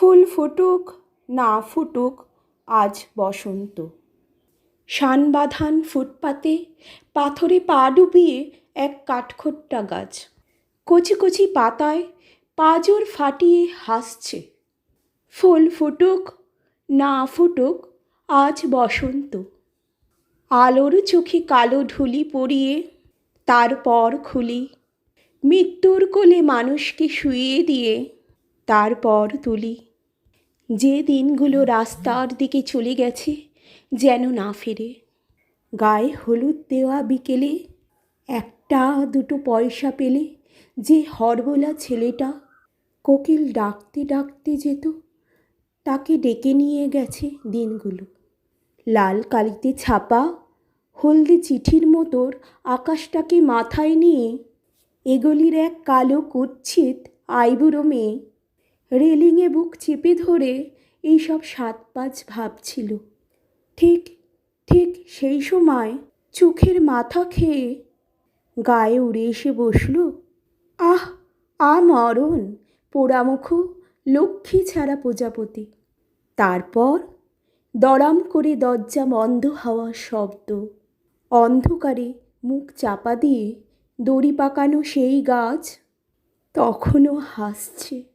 ফুল ফুটুক, না ফুটুক, আজ বসন্ত। শানবাঁধান ফুটপাতে পাথরে পা ডুবিয়ে এক কাঠখোট্টা গাছ। কচি কচি পাতায় পাজর ফাটিয়ে হাসছে। ফুল ফুটুক, না ফুটুক, আজ বসন্ত। আলোর চোখে কালো ঢুলি পরিয়ে তারপর খুলি। মৃত্যুর কোলে মানুষকে শুইয়ে দিয়ে তারপর তুলি। যে দিনগুলো রাস্তার দিকে চলে গেছে যেন না ফেরে। গায়ে হলুদ দেওয়া বিকেলে একটা দুটো পয়সা পেলে যে হরবোলা ছেলেটা কোকিল ডাকতে ডাকতে যেত, তাকে ডেকে নিয়ে গেছে দিনগুলো। লাল কালিতে ছাপা হলদে চিঠির মতোর আকাশটাকে মাথায় নিয়ে এগলির এক কালো কুৎসিত আইবুড়ো মেয়ে রেলিংয়ে বুক চেপে ধরে এইসব সাত পাঁচ ভাবছিল ঠিক ঠিক সেই সময় চোখের মাথা খেয়ে গায়ে উড়ে এসে বসল, আহ আ মরণ পোড়ামুখ, লক্ষ্মী ছাড়া প্রজাপতি। তারপর দড়াম করে দরজা বন্ধ হওয়ার শব্দ, অন্ধকারে মুখ চাপা দিয়ে দড়ি পাকানো সেই গাছ তখনও হাসছে।